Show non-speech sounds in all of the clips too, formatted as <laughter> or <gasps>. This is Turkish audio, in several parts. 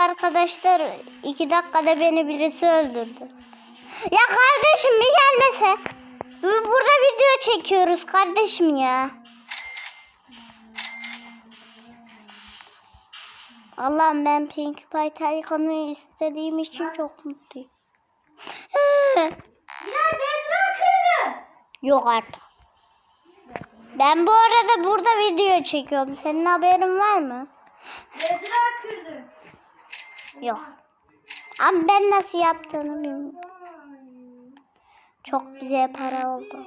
Arkadaşlar iki dakikada beni birisi öldürdü. Ya kardeşim bir gelmese. Bu- Burada video çekiyoruz kardeşim ya. Allah'ım ben Pink Pie Taycan'ı istediğim için çok mutluyum. <laughs> Ya kırdı. Yok artık. Ben bu arada burada video çekiyorum. Senin haberin var mı? Bedra kırdı. Yok. Ama ben nasıl yaptığını bilmiyorum. Çok güzel para oldu.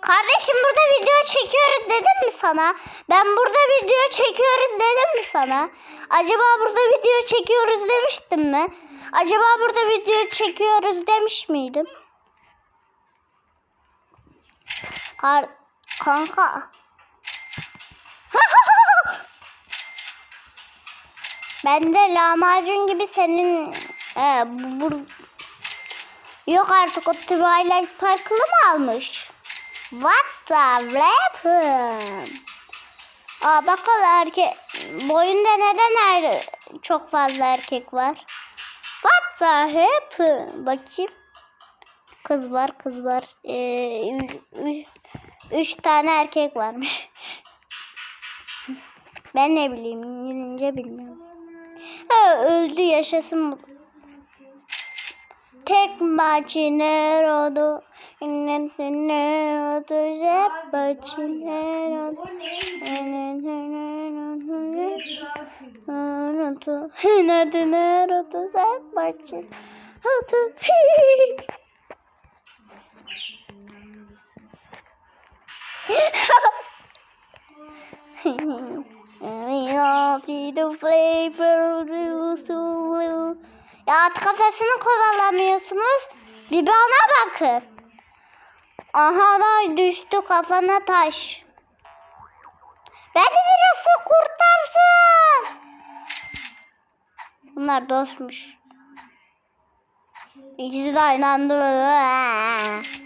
Kardeşim burada video çekiyoruz dedim mi sana? Ben burada video çekiyoruz dedim mi sana? Acaba burada video çekiyoruz demiştim mi? Acaba burada video çekiyoruz demiş miydim? Kar kanka. Ben de lahmacun gibi senin e, bu, bu- yok artık o Twilight Sparkle'ı mı almış? What the rapper? Aa bakalım erkek boyunda neden er, çok fazla erkek var? What the happen? Bakayım. Kız var kız var. Ee, üç, üç, üç tane erkek varmış. <laughs> Ben ne bileyim İngilizce bilmiyorum. Ha, öldü yaşasın bu. Tek maçinerodo İnnenerodo Zep maçinerodo O neydi? Bedra kırdı. İnnenerodo Zep maçinerodo Ya at kafasını. Bir ona bakın. Aha da düştü kafana taş. Beni birisi kurtarsın. Bunlar dostmuş. İkisi de aynı anda böyle.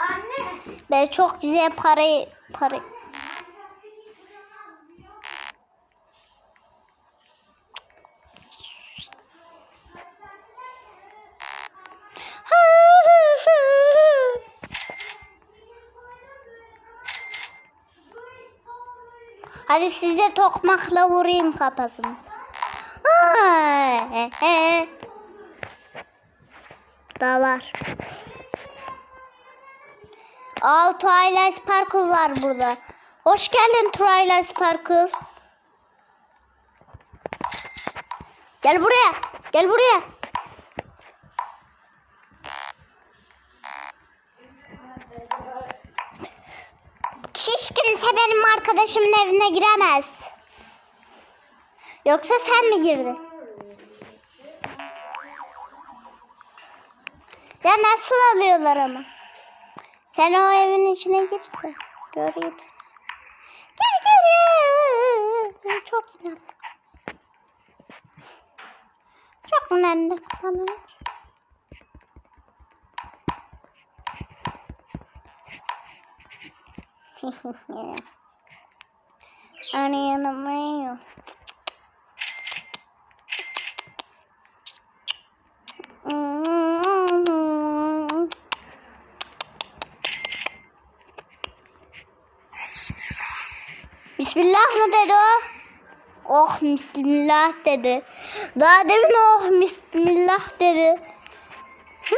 Anne. Çok güzel parayı para Hadi size tokmakla vurayım kafasını. Daha var. Aa Twilight Sparkle var burada. Hoş geldin Twilight Sparkle. Gel buraya. Gel buraya. Hiç kimse benim arkadaşımın evine giremez. Yoksa sen mi girdin? Ya nasıl alıyorlar ama? Sen o evin içine de göreyim. Gir gir. Çok inandım. Çok inandım sana. Anlayamadım. <laughs> Bismillah mı dedi o? Oh bismillah dedi. Daha demin oh bismillah dedi. <laughs>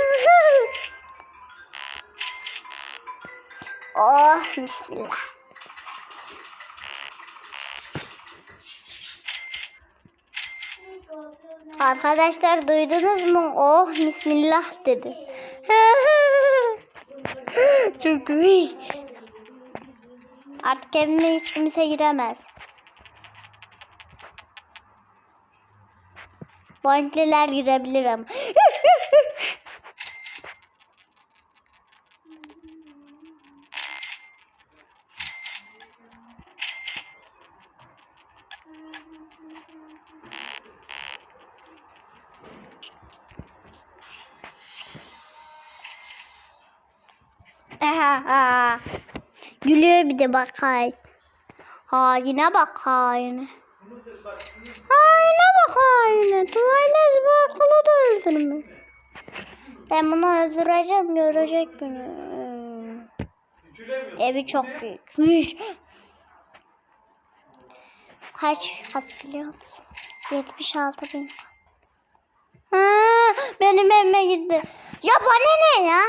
oh bismillah. Arkadaşlar duydunuz mu? Oh bismillah dedi. <laughs> Çok iyi. Artık evime hiç kimse giremez. Pointliler girebilir ama. <laughs> Gülüyor bir de bak hain. Haine bak haine. Haine bak haine. Tuvalet bakılı da öldürmüş. Ben bunu öldüreceğim görecek günü. Evi çok büyükmüş. Kaç kat biliyor musun? 76 bin. Ha, benim evime gitti. Ya bana ne ya?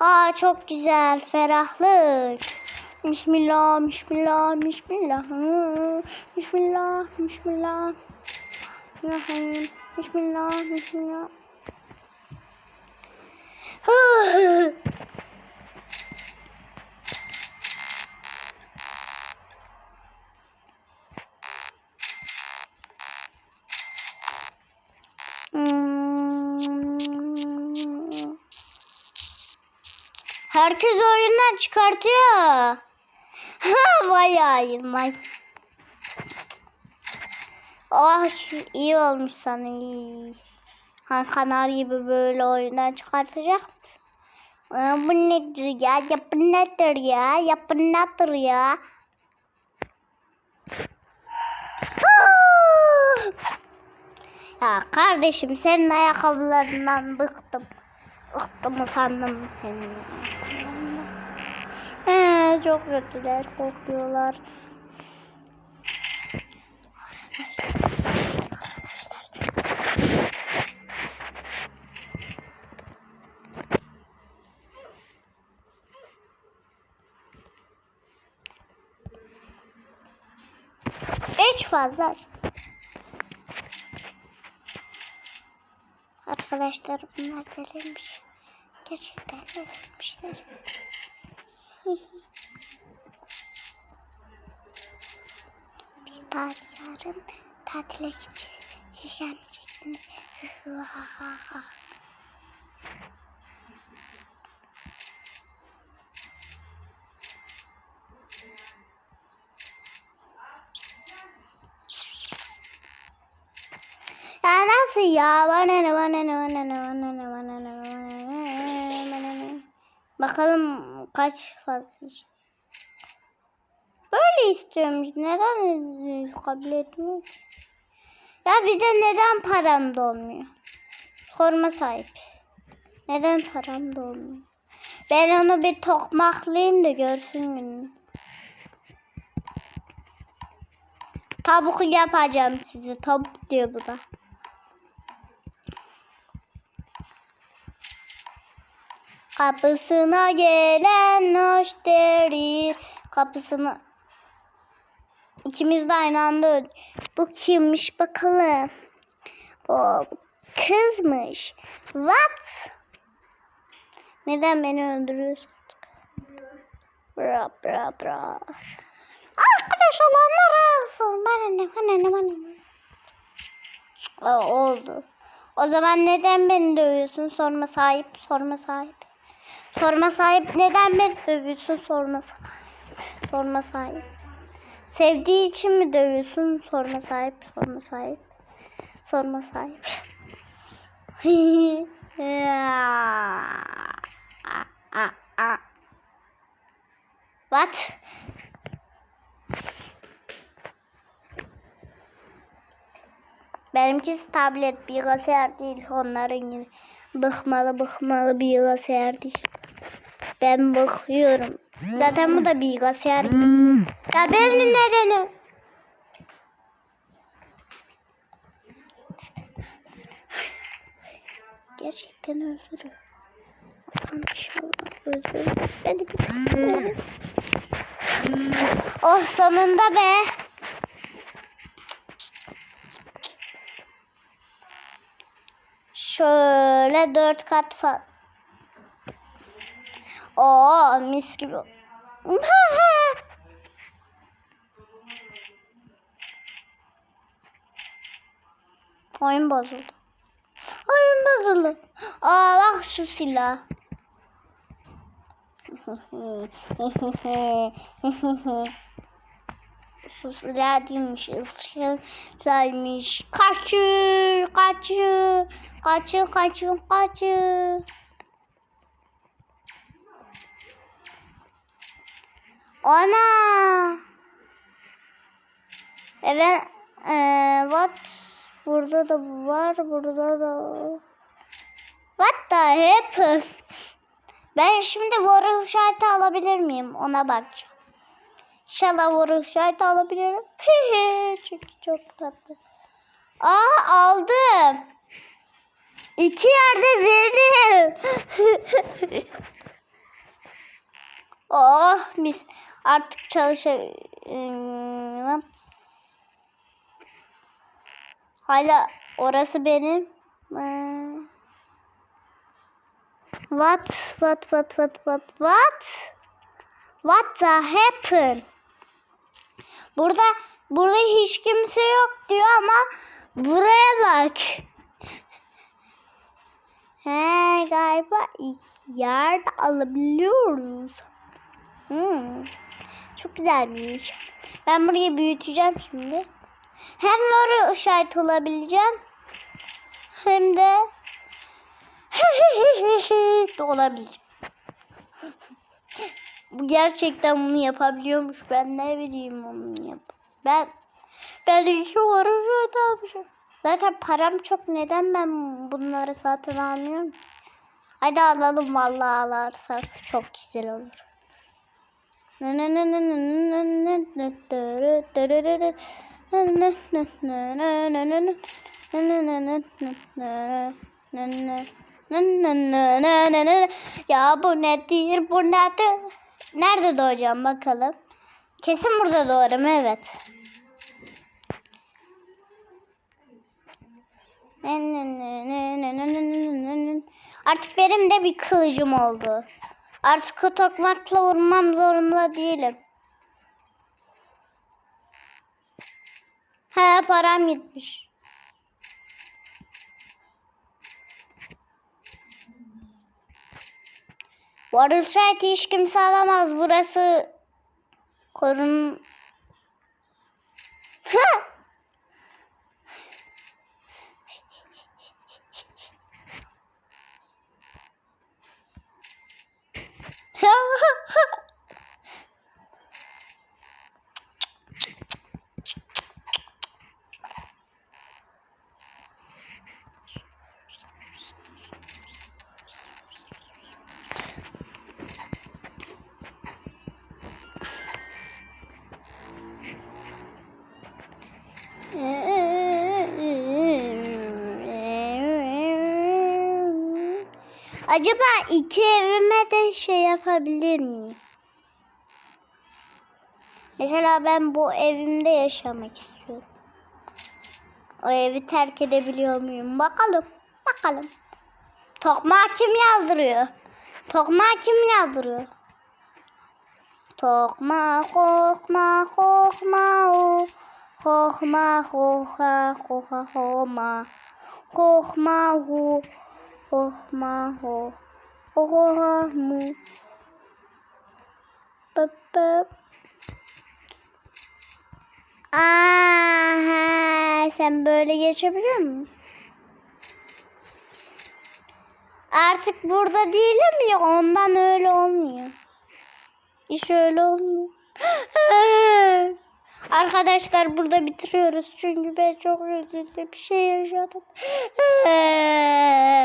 Aa çok güzel ferahlık. Bismillah, bismillah, bismillah. Bismillah, bismillah. Bismillah, bismillah, bismillah. Herkes oyundan çıkartıyor. Vay hain vay. Oh iyi olmuş sana iyi. Ha, kanal gibi böyle oyundan çıkartacak mısın? Bu nedir ya? Yapı nedir ya? Yapı nedir ya? Ah! Ya kardeşim senin ayakkabılarından bıktım. Bıktım sandım. He, çok kötüler, kokuyorlar. Üç fazla. Arkadaşlar bunlar delirmiş. Gerçekten delirmişler. <laughs> Biz daha yarın tatile gideceğiz. Siz gelmeyeceksiniz. <laughs> Ya nasıl ya? Bana ne bana ne bana ne bana ne bana ne. Bakalım kaç fazla. Böyle istiyormuş. Neden kabul etmiyor? Ya bir de neden param dolmuyor? Sorma sahip. Neden param dolmuyor? Ben onu bir tokmaklayayım da görsün gününü. Tavuk yapacağım size. Tavuk diyor bu da. Kapısına gelen hoş derir. Kapısına İkimiz de aynı anda öldük. Bu kimmiş bakalım. O kızmış. What? Neden beni öldürüyorsun? Bra bra bra. Arkadaş olanlar olsun. Bana ne bana ne bana ne. Aa, oldu. O zaman neden beni dövüyorsun? Sorma sahip, sorma sahip. Sorma sahip neden beni dövüyorsun? Sorma sahip. Sorma sahip. Sevdiği için mi dövüyorsun? Sorma sahip, sorma sahip. Sorma sahip. <laughs> What? Benimkisi tablet bilgisayar değil onların gibi. Bıkmalı bıkmalı bilgisayar değil. Ben bakıyorum. Zaten bu da bilgisayar gibi. Ya benim nedeni. Gerçekten özür. İnşallah özür dilerim. Oh sonunda be. Şöyle dört kat falan. Oo mis gibi. <laughs> Oyun bozuldu. Oyun bozuldu. Aa bak şu silah. <laughs> Susla değilmiş, ısrarmış. Kaçır, kaçır, kaçır, kaçır, kaçır. Ana! Evet, eee, what? Burada da var, burada da. What the happened? Ben şimdi varoş işareti alabilir miyim? Ona bakacağım. İnşallah varoş işareti alabilirim. <laughs> Çünkü çok tatlı. Aa aldım. İki yerde benim. <laughs> oh mis. Artık çalışabilirim. Hala orası benim. Ee, What? What? What? What? What? What? What the happen? Burada burada hiç kimse yok diyor ama buraya bak. He galiba yer alabiliyoruz. Hmm. Çok güzelmiş. Ben burayı büyüteceğim şimdi. Hem oraya şahit olabileceğim. Hem de de <laughs> olabileceğim. Bu gerçekten bunu yapabiliyormuş. Ben ne bileyim onu yap. Ben ben işi var şöyle yapacağım. Zaten param çok. Neden ben bunları satın almıyorum? Hadi alalım vallahi alarsak çok güzel olur. Ya bu nedir bu nedir? Nerede doğacağım bakalım. Kesin burada doğarım evet. Artık benim de bir kılıcım oldu. Artık o tokmakla vurmam zorunda değilim. He param gitmiş. Warulsite hiç kimse alamaz. Burası korun... Acaba iki evime de şey yapabilir miyim? Mesela ben bu evimde yaşamak istiyorum. O evi terk edebiliyor muyum? Bakalım. Bakalım. Tokmağı kim yazdırıyor? Tokmağı kim yazdırıyor? Tokma kokma kokma o. Kokma koka koka koma. Kokma ho. Kokma ho. Koka mu. Pıp. Aha, sen böyle geçebiliyor musun? Artık burada değilim ya ondan öyle olmuyor. Hiç öyle olmuyor. <gasps> Arkadaşlar burada bitiriyoruz çünkü ben çok üzüldüm bir şey yaşadım. <gasps>